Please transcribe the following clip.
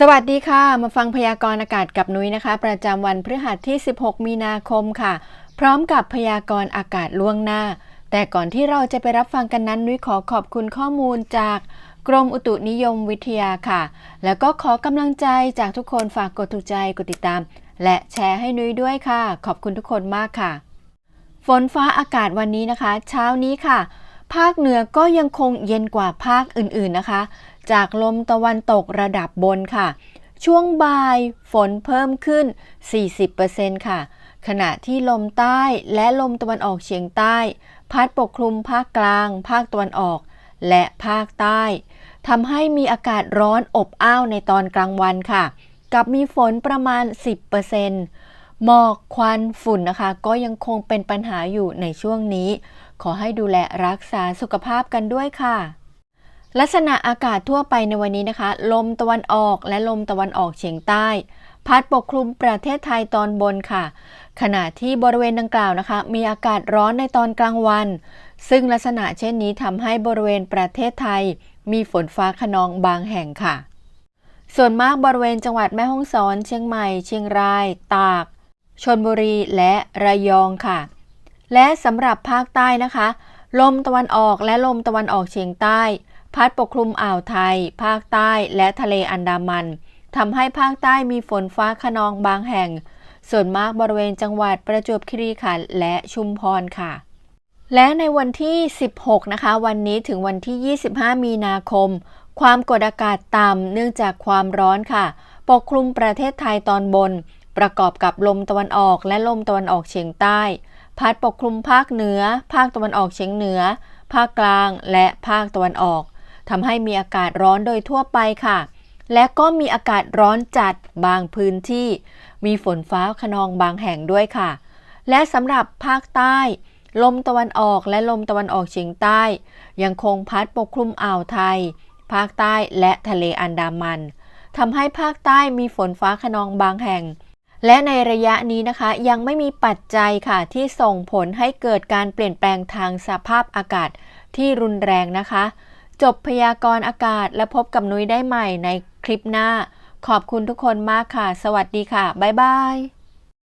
สวัสดีค่ะ มาฟังพยากรณ์อากาศกับนุ้ยนะคะ ประจำวันพฤหัสที่ 16 มีนาคมค่ะ พร้อมกับพยากรณ์อากาศล่วงหน้า แต่ก่อนที่เราจะไปรับฟังกันนั้น นุ้ยขอขอบคุณข้อมูลจากกรมอุตุนิยมวิทยาค่ะ แล้วก็ขอกำลังใจจากทุกคนฝากกดถูกใจกดติดตาม และแชร์ให้นุ้ยด้วยค่ะ ขอบคุณทุกคนมากค่ะ ฝนฟ้าอากาศวันนี้นะคะ เช้านี้ค่ะ ภาคเหนือก็ยังคงเย็นกว่าภาคอื่นๆนะคะ จากลมตะวันตกระดับบนค่ะ ช่วงบ่ายฝนเพิ่มขึ้น 40%ค่ะ ขณะที่ลมใต้และลมตะวันออกเฉียงใต้ พัดปกคลุมภาคกลาง ภาคตะวันออก และภาคใต้ทำให้มีอากาศร้อนอบอ้าวในตอนกลางวันค่ะ กับมีฝนประมาณ 10%หมอกควันฝุ่นนะคะ ก็ยังคงเป็นปัญหาอยู่ในช่วงนี้ ขอให้ดูแลรักษาสุขภาพกันด้วยค่ะ ลักษณะอากาศทั่วไปในวันนี้นะคะ ลมตะวันออกและลมตะวันออกเฉียงใต้ พัดปกคลุมประเทศไทยตอนบนค่ะ ขณะที่บริเวณดังกล่าวนะคะ มีอากาศร้อนในตอนกลางวัน ซึ่งลักษณะเช่นนี้ทำให้บริเวณประเทศไทย มีฝนฟ้าขนองบางแห่งค่ะ ส่วนมากบริเวณจังหวัดแม่ฮ่องสอน เชียงใหม่ เชียงราย ตากชนบุรีและระยองค่ะ และสำหรับภาคใต้นะคะ ลมตะวันออกและลมตะวันออกเฉียงใต้ พัดปกคลุมอ่าวไทย ภาคใต้และทะเลอันดามันทำให้ภาคใต้มีฝนฟ้าขนองบางแห่ง ส่วนมากบริเวณจังหวัดประจวบคีรีขันธ์และชุมพรค่ะ และในวันที่ 16 นะคะ วันนี้ถึงวันที่ 25 มีนาคม ความกดอากาศต่ำเนื่องจากความร้อนค่ะ ปกคลุมประเทศไทยตอนบน ประกอบกับลมตะวันออกและลมตะวันออกเฉียงใต้ พัดปกคลุมภาคเหนือ ภาคตะวันออกเฉียงเหนือ ภาคกลาง และภาคตะวันออก ทำให้มีอากาศร้อนโดยทั่วไปค่ะ และก็มีอากาศร้อนจัดบางพื้นที่ มีฝนฟ้าขนองบางแห่งด้วยค่ะ และสำหรับภาคใต้ ลมตะวันออกและลมตะวันออกเฉียงใต้ ยังคงพัดปกคลุมอ่าวไทย ภาคใต้และทะเลอันดามันทำให้ภาคใต้มีฝนฟ้าขนองบางแห่ง และในระยะนี้นะคะยังไม่มีปัจจัยค่ะที่ส่งผลให้เกิดการเปลี่ยนแปลงทางสภาพอากาศที่รุนแรงนะคะ จบพยากรณ์อากาศและพบกับนุ้ยได้ใหม่ในคลิปหน้า ขอบคุณทุกคนมากค่ะ สวัสดีค่ะ บ๊ายบาย